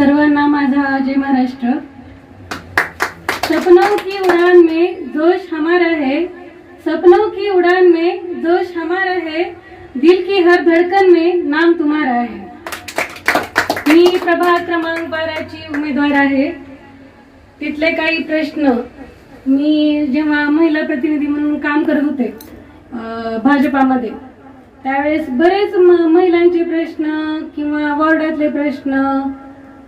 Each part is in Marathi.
सर्वांना माझा जय महाराष्ट्र. सपनों की उड़ान में जोश हमारा है. सपनों की उड़ान में जोश हमारा है. दिल की हर धड़कन में नाम तुम्हारा है. मी प्रभाग क्रमांक बाराची उमेदवार आहे. तिथले काही प्रश्न. मी जेव्हा महिला प्रतिनिधी म्हणून काम करत होते भाजपामध्ये त्यावेळेस बरेच महिलांचे प्रश्न किंवा वॉर्डातले प्रश्न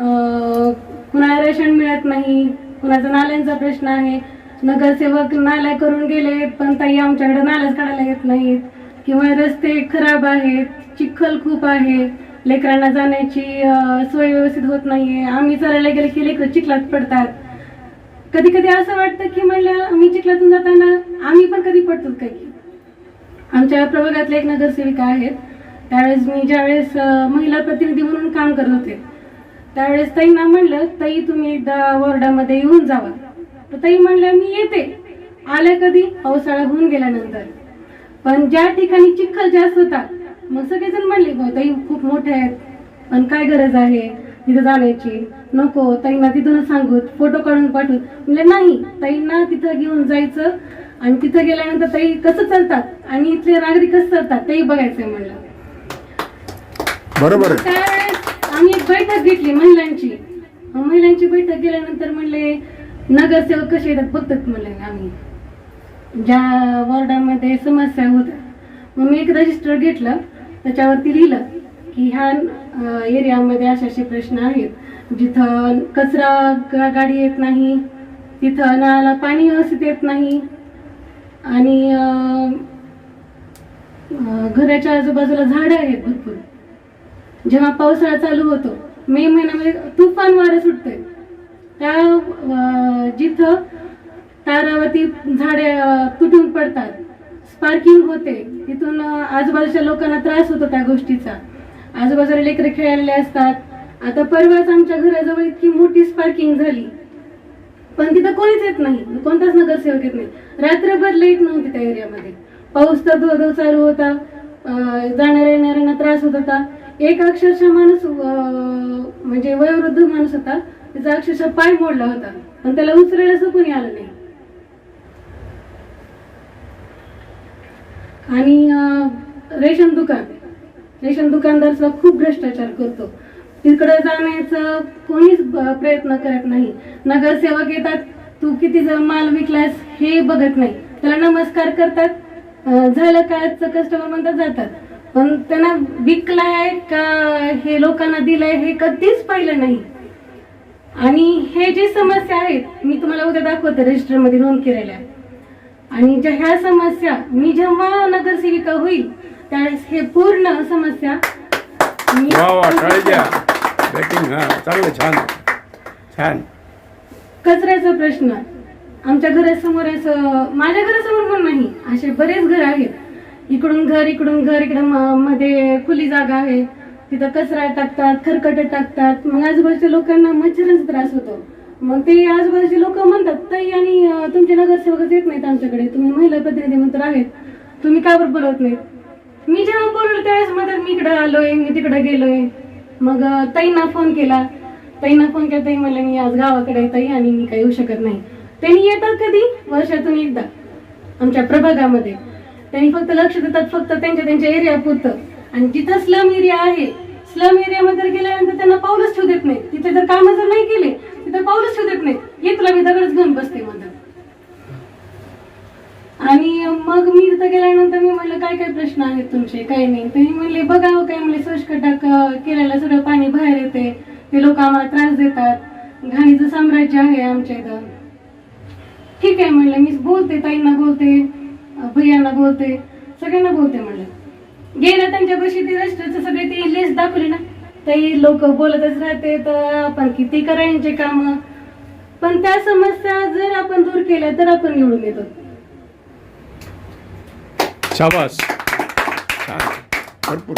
कुणाला रेशन मिळत नाही कुणाचा नाल्यांचा प्रश्न आहे. नगरसेवक नाल्या करून गेले पण ताई आमच्याकडे नाल्याच काढायला येत नाहीत. किंवा रस्ते खराब आहेत चिखल खूप आहे. लेकरांना जाण्याची सोय व्यवस्थित होत नाहीये. आम्ही चालायला गेले की लेकरं चिखलात पडतात. कधी कधी असं वाटतं की म्हणलं आम्ही चिखलातून जाताना आम्ही पण कधी पडतो काही? आमच्या प्रभागातल्या एक नगरसेविका आहेत. त्यावेळेस मी ज्यावेळेस महिला प्रतिनिधी म्हणून काम करत होते त्यावेळेस ताईंना म्हणलं ताई तुम्ही एकदा वॉर्डामध्ये येऊन जावा. तर ताई म्हणल्या मी येते. आल्या कधी? पावसाळा होऊन गेल्यानंतर. पण ज्या ठिकाणी चिखल जास्त होता मग सगळेजण म्हणले "हो, ताई खूप मोठे आहेत. पण काय गरज आहे तिथं जाण्याची? नको ताईंना तिथूनच सांगू फोटो काढून पाठवू. म्हणजे नाही ताईंना तिथं घेऊन जायचं. आणि तिथं गेल्यानंतर ताई कसं चालतात? आणि इथले नागरिक कसं चालतात तेही बघायचंय म्हणलं. बरोबर आम्ही एक बैठक घेतली महिलांची. महिलांची बैठक गेल्यानंतर म्हणले नगरसेवक कसे येतात बघतात म्हणले आम्ही. ज्या वॉर्डामध्ये समस्या होत्या. मग मी एक रजिस्टर घेतलं. त्याच्यावरती लिहिलं की ह्या एरियामध्ये असे असे प्रश्न आहेत. जिथं कचरा गाडी येत नाही तिथं नळाला पाणी व्यवस्थित येत नाही आणि घराच्या आजूबाजूला झाडं आहेत भरपूर. जेव्हा पावसाळा चालू होतो मे महिन्यामध्ये तुफान वारं सुटतंय. त्या जिथं तारावरती झाडे तुटून पडतात स्पार्किंग होते तिथून आजूबाजूच्या लोकांना त्रास होतो त्या गोष्टीचा. आजूबाजूला लेकरे खेळायला असतात. आता परवाच आमच्या घराजवळ इतकी मोठी स्पार्किंग झाली. पण तिथं कोणीच येत नाही. कोणताच नगरसेवक येत नाही. रात्रभर लाइट नव्हती त्या एरियामध्ये पाऊस तर धो धो चालू होता. जाणाऱ्या येणाऱ्यांना त्रास होत होता. एक अक्षरशः माणूस म्हणजे वयोवृद्ध माणूस होता. त्याचा अक्षरशः पाय मोडला होता. पण त्याला उचलायला असं कोणी आलं नाही. आणि रेशन दुकान. रेशन दुकानदारचा खूप भ्रष्टाचार करतो. तिकडे जाण्याचा कोणीच प्रयत्न करत नाही. नगरसेवक येतात. तू किती माल विकलास हे बघत नाही. त्याला नमस्कार करतात. झालं काय कस्टमर म्हणतात जातात. पण त्यांना विकलाय का हे लोकांना दिलंय हे कधीच पाहिलं नाही. आणि हे जे समस्या आहेत मी तुम्हाला उद्या दाखवते रजिस्टरमध्ये नोंद केलेल्या. आणि ज्या ह्या समस्या मी जेव्हा नगरसेविका होईल त्यावेळेस हे पूर्ण समस्या मी हा छान. कचऱ्याचा प्रश्न. आमच्या घरासमोर असं माझ्या घरासमोर पण नाही असे बरेच घर आहेत. इकडून घर इकडून घर इकडं म- मध्ये खुली जागा आहे. तिथं कचरा टाकतात खरकट टाकतात. मग आजूबाजूच्या लोकांना मच्छरांचा त्रास होतो. मग ते आजूबाजूचे लोक म्हणतात ताई आणि तुमचे नगरसेवकच येत नाहीत आमच्याकडे. तुम्ही महिला प्रतिनिधी म्हणून आहेत. तुम्ही का बरं बोलवत नाहीत? मी जेव्हा बोलवलं त्यावेळेस म्हणतात मी इकडे आलोय मी तिकडे गेलोय. मग ताईंना फोन केला. ताईंना फोन केला ताई म्हणलं मी आज गावाकडे ताई आणि मी काही येऊ शकत नाही. त्यांनी येतात कधी? वर्षातून एकदा. आमच्या प्रभागामध्ये. त्यांनी फक्त लक्ष देतात फक्त त्यांच्या त्यांच्या एरिया पुरतं. आणि जिथं स्लम एरिया आहे स्लम एरियामध्ये जर गेल्यानंतर त्यांना पाऊलच ठेवू देत नाही तिथे जर कामं जर नाही केले तिथे पाऊलच ठेवू देत नाही हे तुला मी दगडच घेऊन बसते म्हणतात. आणि मग मी तिथं गेल्यानंतर मी म्हणलं काय काय प्रश्न आहेत तुमचे? काही नाही. तर मी म्हणले बघावं हो, काय म्हणले स्वच्छकटा केल्याला सगळं पाणी बाहेर येते ते लोक आम्हाला त्रास देतात. घाणीचं साम्राज्य आहे आमच्या इथं. ठीक आहे म्हणलं मी बोलते ताईंना बोलते. भैयांना बोलते सगळ्यांना बोलते म्हणलं. गेलं त्यांच्या बशी ते रस्त्याचं सगळे ते लिस्ट दाखवली ना. ते लोक बोलतच राहते तर आपण किती करायचे काम? पण त्या समस्या जर आपण दूर केल्या तर आपण निवडून येतो. शाबास. भरपूर.